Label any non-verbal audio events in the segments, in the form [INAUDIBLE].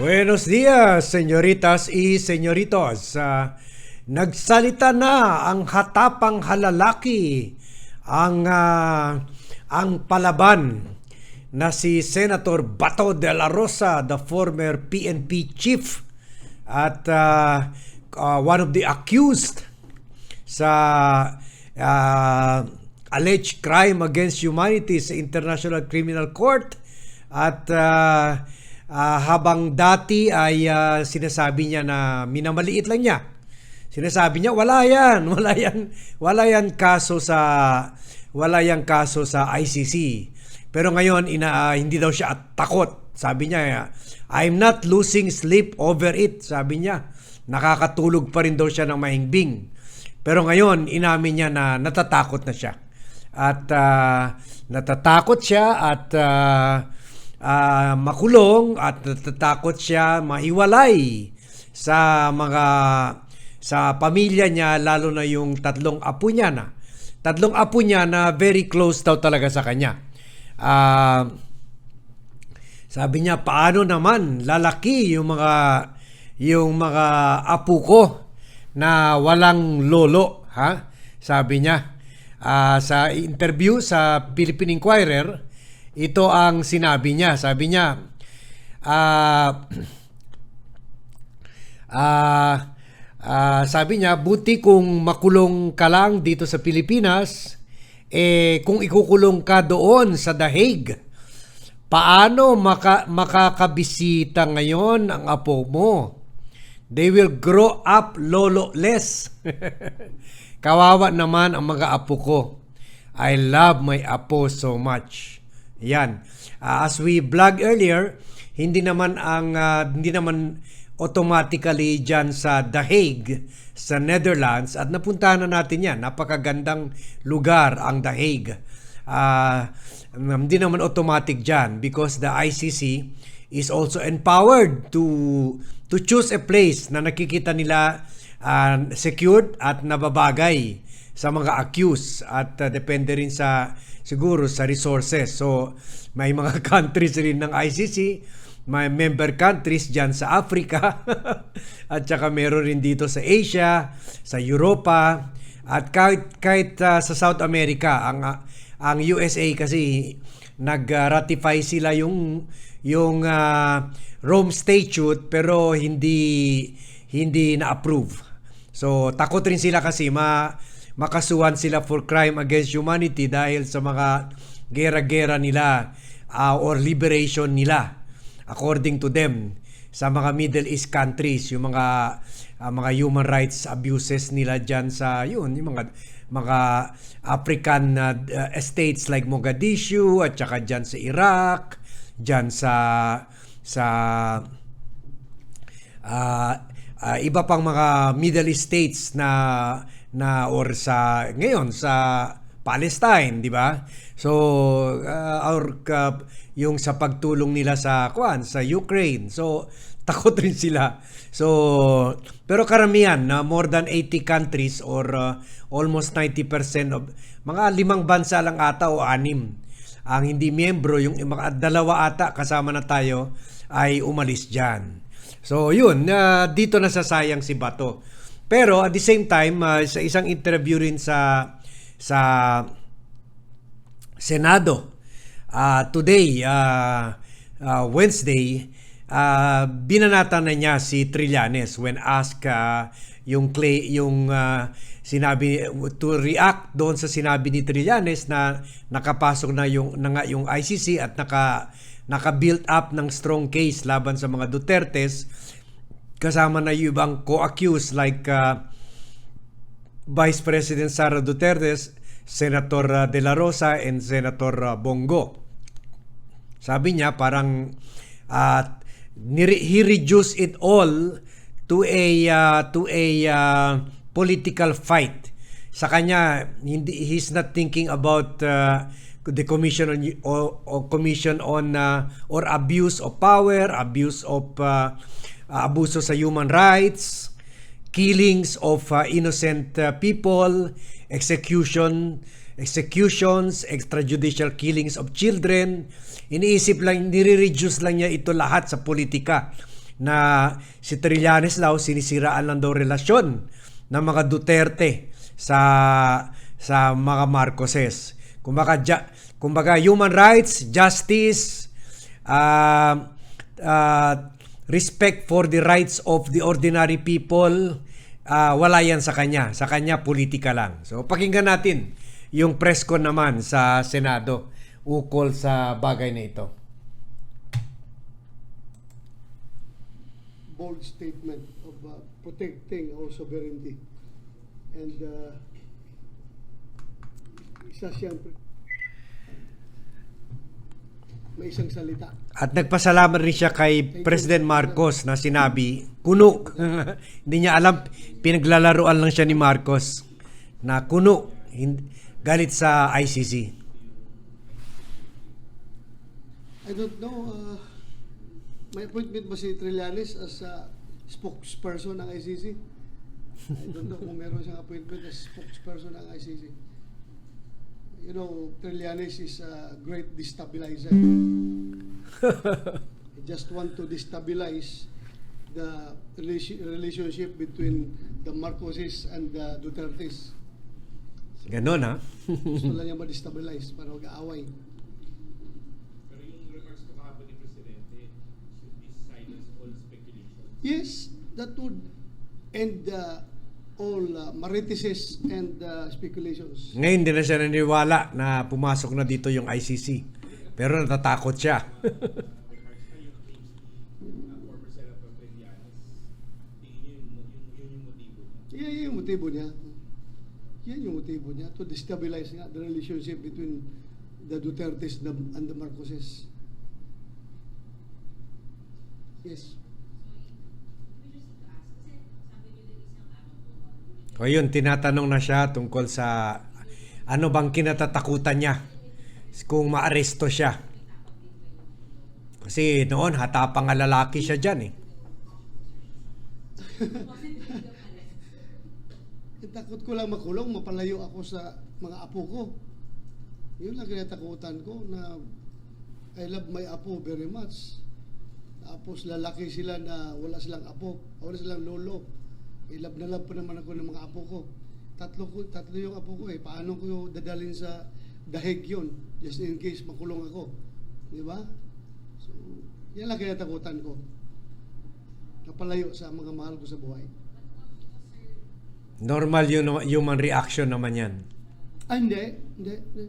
Buenos días, señoritas y señoritos. Ah, nagsalita na ang hatapang halalaki, ang ah, ang palaban na si Senator Bato de la Rosa, the former PNP chief at ah, ah, one of the accused sa ah, alleged crime against humanity sa International Criminal Court at ah, ah, habang dati ay ah, sinasabi niya na minamaliit lang niya. Sinasabi niya wala yan, [LAUGHS] wala yan, wala yan kaso sa wala yang kaso sa ICC. Pero ngayon ina ah, hindi daw siya at takot. Sabi niya, I'm not losing sleep over it. Sabi niya, nakakatulog pa rin daw siya ng mahimbing. Pero ngayon, inamin niya na natatakot na siya. At ah, natatakot siya at ah, ah, makulong at natatakot siya mahiwalay sa mga sa pamilya niya lalo na yung tatlong apo niya na. Tatlong apo niya na very close daw talaga sa kanya. Ah sabi niya, paano naman lalaki yung mga yung mga apo ko na walang lolo, ha? Sabi niya Ah, sa interview sa Philippine Inquirer, ito ang sinabi niya. Sabi niya, ah [CLEARS THROAT] ah ah, sabi niya, buti kung makulong ka lang dito sa Pilipinas, eh kung ikukulong ka doon sa The Hague, paano maka, makakabisita ngayon ang apo mo? They will grow up lolo-less. [LAUGHS] Kawawa naman ang mga apo ko. I love my apo so much. Yan. Ah, as we vlog earlier, hindi naman ang ah, hindi naman automatically dyan sa The Hague sa Netherlands at napuntahan na natin yan. Napakagandang lugar ang The Hague. Ah, hindi naman automatic dyan because the ICC is also empowered to to choose a place na nakikita nila uh, secured at nababagay sa mga accused at uh, depende rin sa siguro sa resources. So may mga [LAUGHS] countries rin ng ICC, may member countries diyan sa Africa [LAUGHS] at saka meron rin dito sa Asia, sa Europa at kahit kahit uh, sa South America ang uh, ang USA kasi nag-ratify sila yung yung uh, Rome Statute pero hindi hindi na-approve. So takot rin sila kasi ma makasuhan sila for crime against humanity dahil sa mga gera-gera nila uh, or liberation nila according to them sa mga Middle East countries yung mga uh, mga human rights abuses nila diyan sa yun yung mga mga African uh, states like Mogadishu at saka diyan sa Iraq diyan sa sa uh, uh, iba pang mga Middle East states na na or sa ngayon sa Palestine, di ba? So uh, our uh, yung sa pagtulong nila sa kwan sa Ukraine. So [LAUGHS] takot rin sila. So pero karamihan na uh, more than 80 countries or uh, almost 90% of mga limang bansa lang ata o anim ang hindi miyembro yung mga dalawa ata kasama na tayo ay umalis diyan. So yun, uh, dito nasasayang si Bato. Pero at the same time, uh, sa isang interview rin sa sa Senado uh, today, uh, uh, Wednesday, uh, binanata na niya si Trillanes when asked uh, yung clay yung uh, sinabi to react doon sa sinabi ni Trillanes na nakapasok na yung na nga yung ICC at naka naka-build up ng strong case laban sa mga Dutertes kasama na yung ibang co-accused like uh, Vice President Sara Duterte, Senator uh, De La Rosa and Senator uh, Bongo. Sabi niya parang uh, he reduced it all to a uh, to a uh, political fight. Sa kanya hindi he's not thinking about uh, the commission on or, or commission on uh, or abuse of power, abuse of uh, uh, abuso sa human rights, killings of uh, innocent uh, people, execution, executions, extrajudicial killings of children. Iniisip lang, nire-reduce lang niya ito lahat sa politika. na si Trillanes Lao sinisiraan lang daw relasyon ng mga Duterte sa sa mga Marcoses. Kumbaga, ja, kumbaga human rights, justice, uh, uh, respect for the rights of the ordinary people, ah, wala yan sa kanya. Sa kanya, politika lang. So, pakinggan natin yung press naman sa Senado ukol sa bagay na ito. bold statement of uh, protecting our sovereignty. And uh, isa siyang may isang salita. At nagpasalamat rin siya kay President Marcos na sinabi, kuno. [LAUGHS] Hindi niya alam, pinaglalaroan lang siya ni Marcos na kuno. Galit sa ICC. I don't know, uh, may appointment ba si Trillanes as a spokesperson ng ICC? I don't know kung meron siyang appointment as spokesperson ng ICC. You know, Trillanes is a great destabilizer. [LAUGHS] I just want to destabilize the relation- relationship between the Marcoses and the Dutertes. Ganon ha. Gusto lang [LAUGHS] niya ma-destabilize para mag-aaway. Pero yung remarks ko kahapon ni Presidente, should this silence all speculation? Yes, that would end uh, all uh, maritises and uh, speculations. Ngayon din na siya naniniwala na pumasok na dito yung ICC. Pero natatakot siya. [LAUGHS] Yung, yun yung motibo niya. Yan yung motibo niya. To destabilize nga the relationship between the Dutertes and the Marcoses. Yes. O yun, tinatanong na siya tungkol sa ano bang kinatatakutan niya kung maaresto siya. Kasi noon, hatapang nga lalaki siya dyan. Eh, [LAUGHS] Takot ko lang makulong, mapalayo ako sa mga apo ko. Yun lang kinatakutan ko na I love my apo very much. Tapos lalaki sila na wala silang apo, wala silang lolo. I love na love pa naman ako ng mga apo ko. Tatlo ko, tatlo yung apo ko eh. Paano ko dadalhin sa dahig yun? Just in case makulong ako. Di ba? So, yan lang kinatakutan ko. Napalayo sa mga mahal ko sa buhay. Normal yun, human reaction naman yan. Ah, hindi. Hindi. hindi.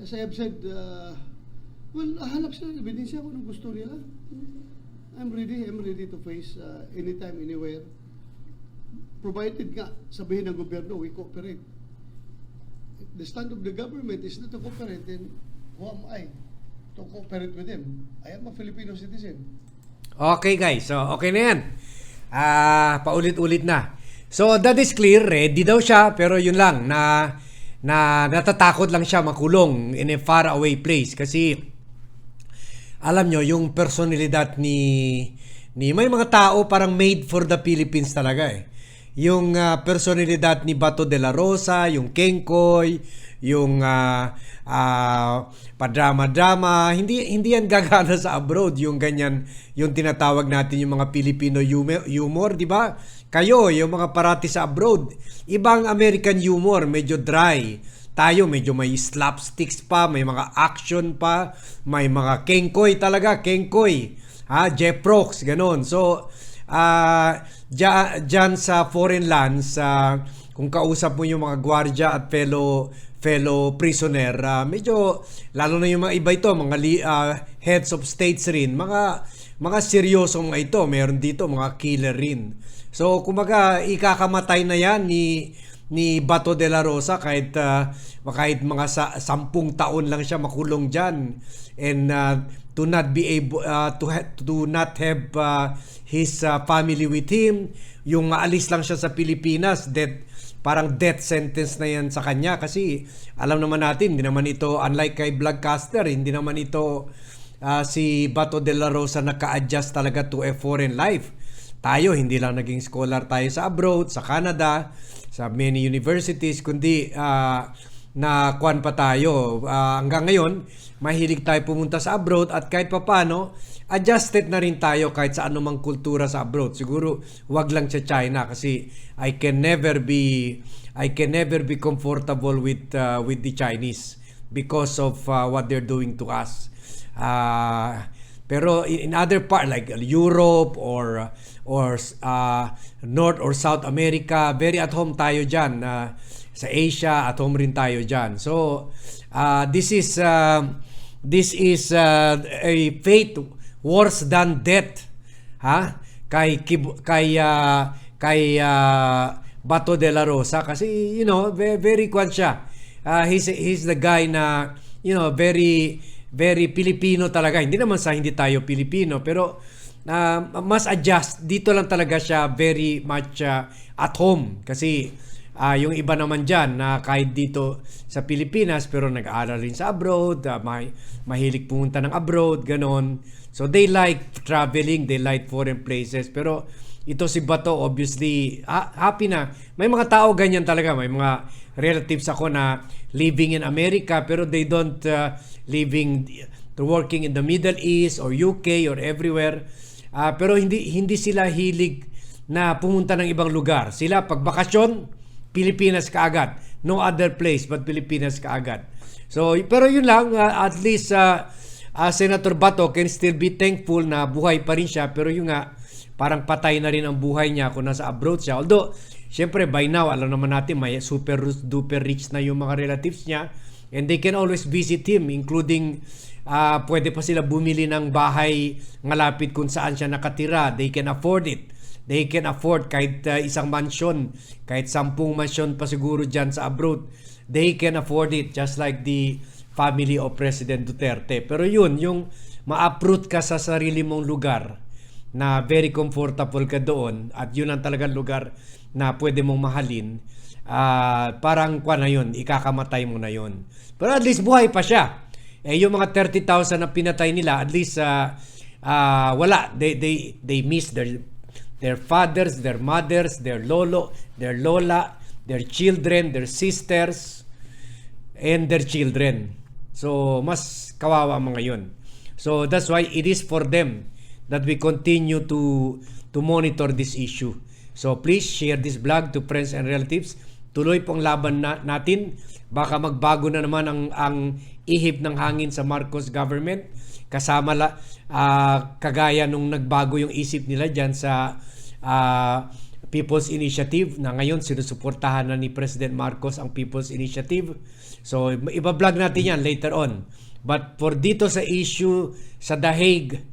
As I have said, uh, well, hanap sila ng ebidensya kung gusto nila. I'm ready. I'm ready to face uh, anytime, anywhere. Provided nga, sabihin ng gobyerno, we cooperate. The stand of the government is not to cooperate, then who am I to cooperate with them? I am a Filipino citizen. Okay guys, so okay na yan. Ah, paulit-ulit na. So that is clear, ready daw siya pero yun lang na na natatakot lang siya makulong in a far away place kasi alam nyo yung personalidad ni ni may mga tao parang made for the Philippines talaga eh. Yung ah, personalidad ni Bato de la Rosa, yung Kengkoy, yung ah, ah, padrama-drama, hindi hindi yan [LAUGHS] gagana sa abroad yung ganyan, yung tinatawag natin yung mga Filipino humor, humor di ba? Kayo, yung mga parati sa abroad, ibang American humor, medyo dry. Tayo medyo may slapsticks pa, may mga action pa, may mga kengkoy talaga, kengkoy. Ha, Jeff Rocks, ganun. So, ah dya, dyan sa foreign lands, ah, kung kausap mo yung mga gwardya at fellow fellow prisoner, ah, medyo lalo na yung mga iba ito, mga ah, heads of states rin, mga mga seryosong mga ito, meron dito mga killer rin. So, kumaga ikakamatay na yan ni ni Bato de la Rosa kahit ah, kahit mga sa, sampung taon lang siya makulong diyan and ah, to not be able ah, to ha- to not have ah, his ah, family with him. Yung maalis lang siya sa Pilipinas death parang death sentence na yan sa kanya. Kasi alam naman natin hindi naman ito unlike kay Vlogcaster hindi naman ito ah, si Bato de la Rosa naka-adjust talaga to a foreign life. Tayo hindi lang naging scholar tayo sa abroad, sa Canada, sa many universities, kundi ah, na kwan pa tayo. Ah, hanggang ngayon, mahilig tayo pumunta sa abroad at kahit papano, adjusted na rin tayo kahit sa anumang kultura sa abroad. Siguro, wag lang sa China kasi I can never be I can never be comfortable with uh, with the Chinese because of uh, what they're doing to us. Ah, pero in, in other part like Europe or or uh, North or South America, very at home tayo diyan. Uh, sa Asia at home rin tayo diyan. So uh, this is uh, this is uh, a fate worse than death. Ha? Kay kay uh, kay uh, Bato de la Rosa kasi you know very, very kwan siya. Uh, he's he's the guy na you know very very Pilipino talaga. Hindi naman sa hindi tayo Pilipino pero uh, mas adjust dito lang talaga siya very much uh, at home kasi Ah, yung iba naman dyan na kahit dito sa Pilipinas pero nag-aaral rin sa abroad, ah, may, mahilig pumunta ng abroad, ganon. So they like traveling, they like foreign places. Pero ito si Bato obviously ha- happy na. May mga tao ganyan talaga, may mga relatives ako na living in America pero they don't uh, living working in the Middle East or UK or everywhere. Ah, pero hindi hindi sila hilig na pumunta ng ibang lugar. Sila pag bakasyon, Pilipinas kaagad. No other place but Pilipinas kaagad. So, pero yun lang, uh, at least uh, uh, Senator Bato can still be thankful na buhay pa rin siya. Pero yung nga, parang patay na rin ang buhay niya kung nasa abroad siya. Although, syempre by now, alam naman natin, may super duper rich na yung mga relatives niya. And they can always visit him, including uh, pwede pa sila bumili ng bahay malapit kung saan siya nakatira. They can afford it they can afford kahit uh, isang mansion, kahit sampung mansion pa siguro dyan sa abroad, they can afford it just like the family of President Duterte. Pero yun, yung ma-uproot ka sa sarili mong lugar na very comfortable ka doon at yun ang talagang lugar na pwede mong mahalin, uh, parang kwa na yun, ikakamatay mo na yun. Pero at least buhay pa siya. Eh yung mga 30,000 na pinatay nila, at least uh, uh, wala. They, they, they miss their their fathers, their mothers, their lolo, their lola, their children, their sisters, and their children. So, mas kawawa mga yun. So, that's why it is for them that we continue to to monitor this issue. So, please share this vlog to friends and relatives. Tuloy pong laban na, natin. Baka magbago na naman ang, ang ihip ng hangin sa Marcos government. Kasama la, uh, kagaya nung nagbago yung isip nila dyan sa uh, People's Initiative na ngayon sinusuportahan na ni President Marcos ang People's Initiative. So iba-vlog natin yan later on. But for dito sa issue sa The Hague,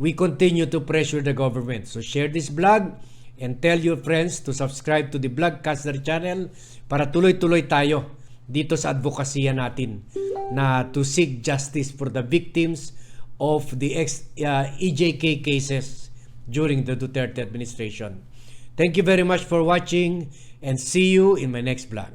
we continue to pressure the government. So share this vlog and tell your friends to subscribe to the Vlogcaster channel para tuloy-tuloy tayo dito sa advokasya natin na to seek justice for the victims of the ex, uh, EJK cases during the Duterte administration. Thank you very much for watching and see you in my next vlog.